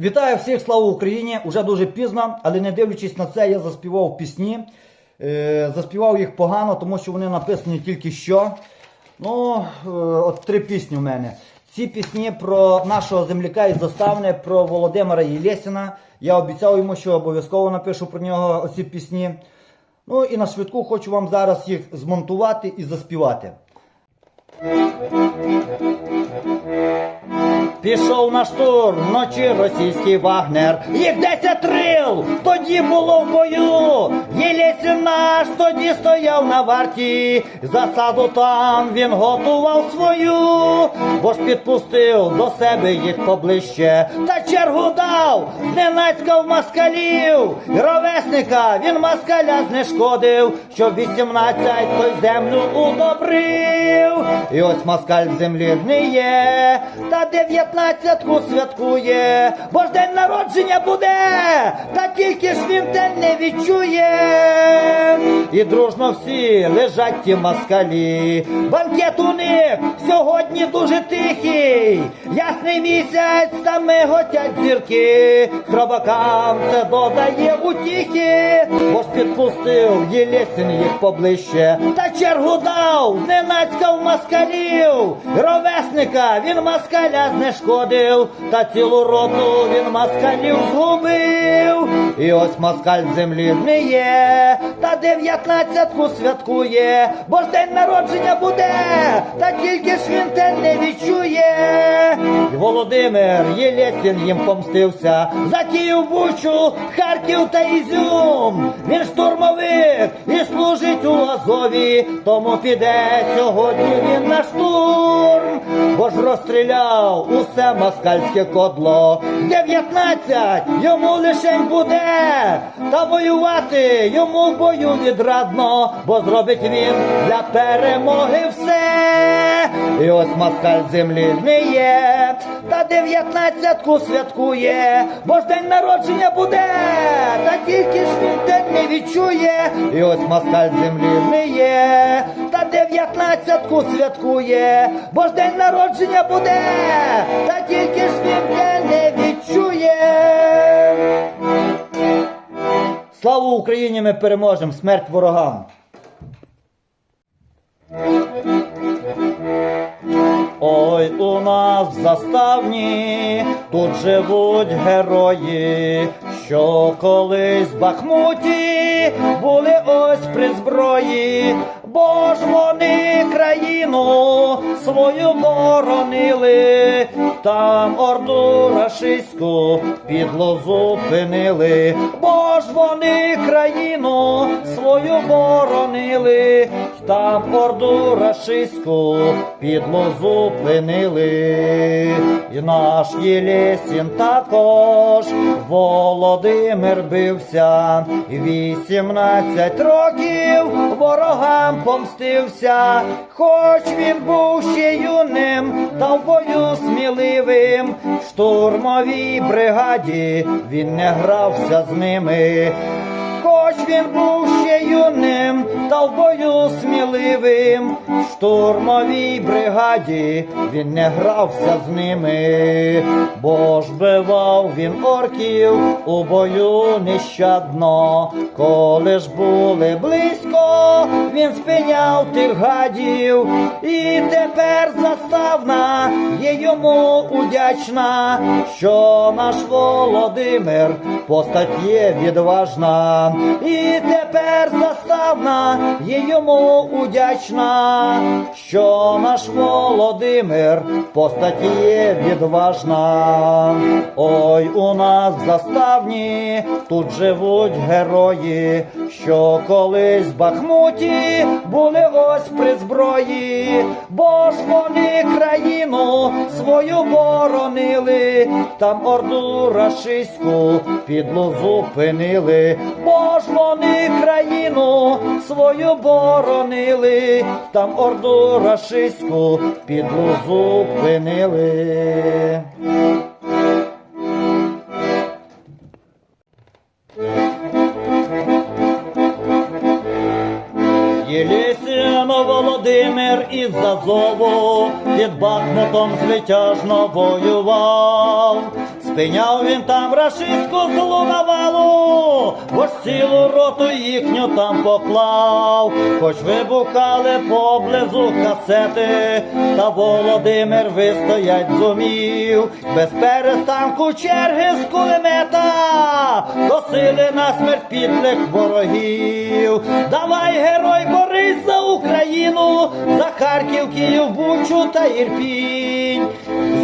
Вітаю всіх, слава Україні! Уже дуже пізно, але не дивлячись на це, я заспівав пісні. Е, заспівав їх погано, тому що вони написані тільки що. Ну, е, от три пісні в мене. Ці пісні про нашого земляка із заставни, про Володимира Єлєсіна. Я обіцяв йому, що обов'язково напишу про нього оці пісні. Ну і на швидку хочу вам зараз їх змонтувати і заспівати. Пішов на штурм вночі російський вагнер. Їх десять рил тоді було в бою. Єлєсін наш тоді стояв на варті. Засаду там він готував свою, бо ж підпустив до себе їх поближче. Та чергу дав зненацька в москалів. Ровесника він москаля знешкодив, щоб 18 той землю удобрив. І ось москаль в землі гниє, та дев'ятнадцятку святкує, бо ж день народження буде, та тільки ж він те не відчує. І дружно всі лежать ті москалі. Банкет у них сьогодні дуже тихий. Ясний місяць там миготять зірки. Хробакам це додає утіхи, бо ж підпустив Єлєсин їх поближче. Та чергу дав зненацька в москалів. Ровесника він москаля знешкодив, та цілу роту він москалів згубив. І ось москаль в землі гниє, та дев'ятнадцятку святкує, бо ж день народження буде, та тільки ж він те не відчує. Володимир Єлєсін їм помстився за Київ, Бучу, Харків та Ізюм. Він штурмовик Азові, тому піде сьогодні він на штурм, бо ж розстріляв усе москальське кодло. 19 йому лишень буде, та воювати йому в бою відрадно, бо зробить він для перемоги все. І ось москаль землі гниє, та дев'ятнадцятку святкує, бо ж день народження буде, та тільки ж він не відчує. І ось москаль землі гниє, та дев'ятнадцятку святкує, бо ж день народження буде, та тільки ж він не відчує. Слава Україні! Ми переможемо! Смерть ворогам! Ой, у нас в заставні тут живуть герої, що колись в Бахмуті були ось при зброї, бо ж вони країну свою боронили, там орду рашистську підло зупинили, бо ж вони країну свою боронили, там орду рашистську підло зупинили. І наш Єлєсін також Володимир бився, вісімнадцять років ворогам помстився, хоч він був ще юним, та в бою сміливим, в штурмовій бригаді він не грався з ними. Він був ще юним, та в бою сміливим, в штурмовій бригаді він не грався з ними, бо ж бивав він орків у бою нещадно, коли ж були близько, він спиняв тих гадів, і тепер заставна є йому удячна, що наш Володимир постать є відважна, і тепер заставна є йому удячна, що наш Володимир постать є відважна. Ой, у нас в заставні тут живуть герої, що колись в Бахмуті були ось при зброї, бо ж вони країну свою боронили, там орду рашистську підлу зупинили, бо ж вони країну свою боронили, там орду рашистську підлу зупинили. Єлісін Володимир із Азову під Бахмутом звитяжно воював. Спиняв він там рашистську злу навалу, ж цілу роту їхню там поклав, хоч вибухали поблизу касети, та Володимир вистоять зумів, без перестанку черги з кулемета, косили на смерть підлих ворогів. Давай, герой, борись за Україну, за Харків, Київ, Бучу та Ірпінь.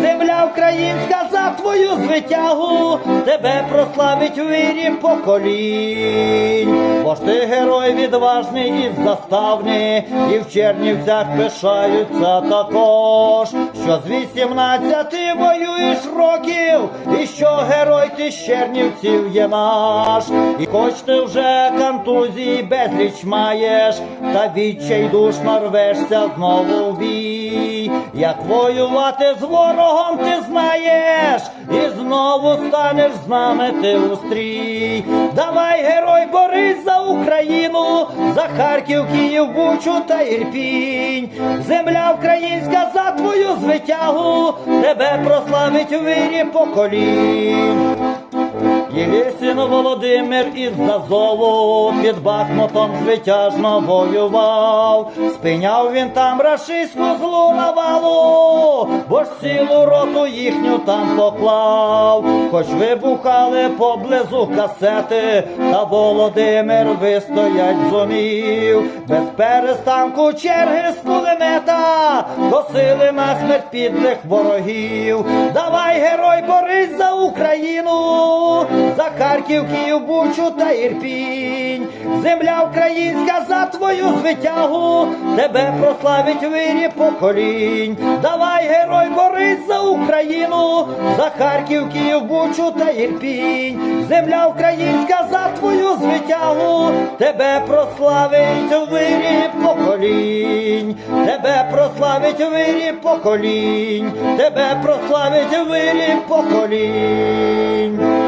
Земля українська твою звитягу, тебе прославить у вірі поколінь. Бо ж ти герой відважний і заставний, і в Чернівцях пишаються також, що з 18 воюєш років, і що герой ти з Чернівців є наш. І хоч ти вже контузії безліч маєш, та відчайдушно рвешся знову в бій. Як воювати з ворогом ти знаєш, і знову станеш з нами ти у стрій. Давай, герой, борись за Україну, за Харків, Київ, Бучу та Ірпінь. Земля українська за твою звитягу, тебе прославить у вирі поколінь. Єлісин Володимир із Зазову під Бахмутом звитяжно воював, спиняв він там рашистську злу навалу, бо ж цілу роту їхню там поклав, хоч вибухали поблизу касети, та Володимир вистоять зумів, без перестанку черги з кулемета, косили на смерть підлих ворогів. Давай, герой, борись за Україну, за Харків, Київ, Бучу та Ірпінь. Земля українська за твою звитягу, тебе прославить вирі поколінь. Давай, герой, борись за Україну, за Харків, Київ, Бучу та Ірпінь. Земля українська за твою звитягу, тебе прославить вирі тебе прославить вирі поколінь, тебе прославить вирі поколінь.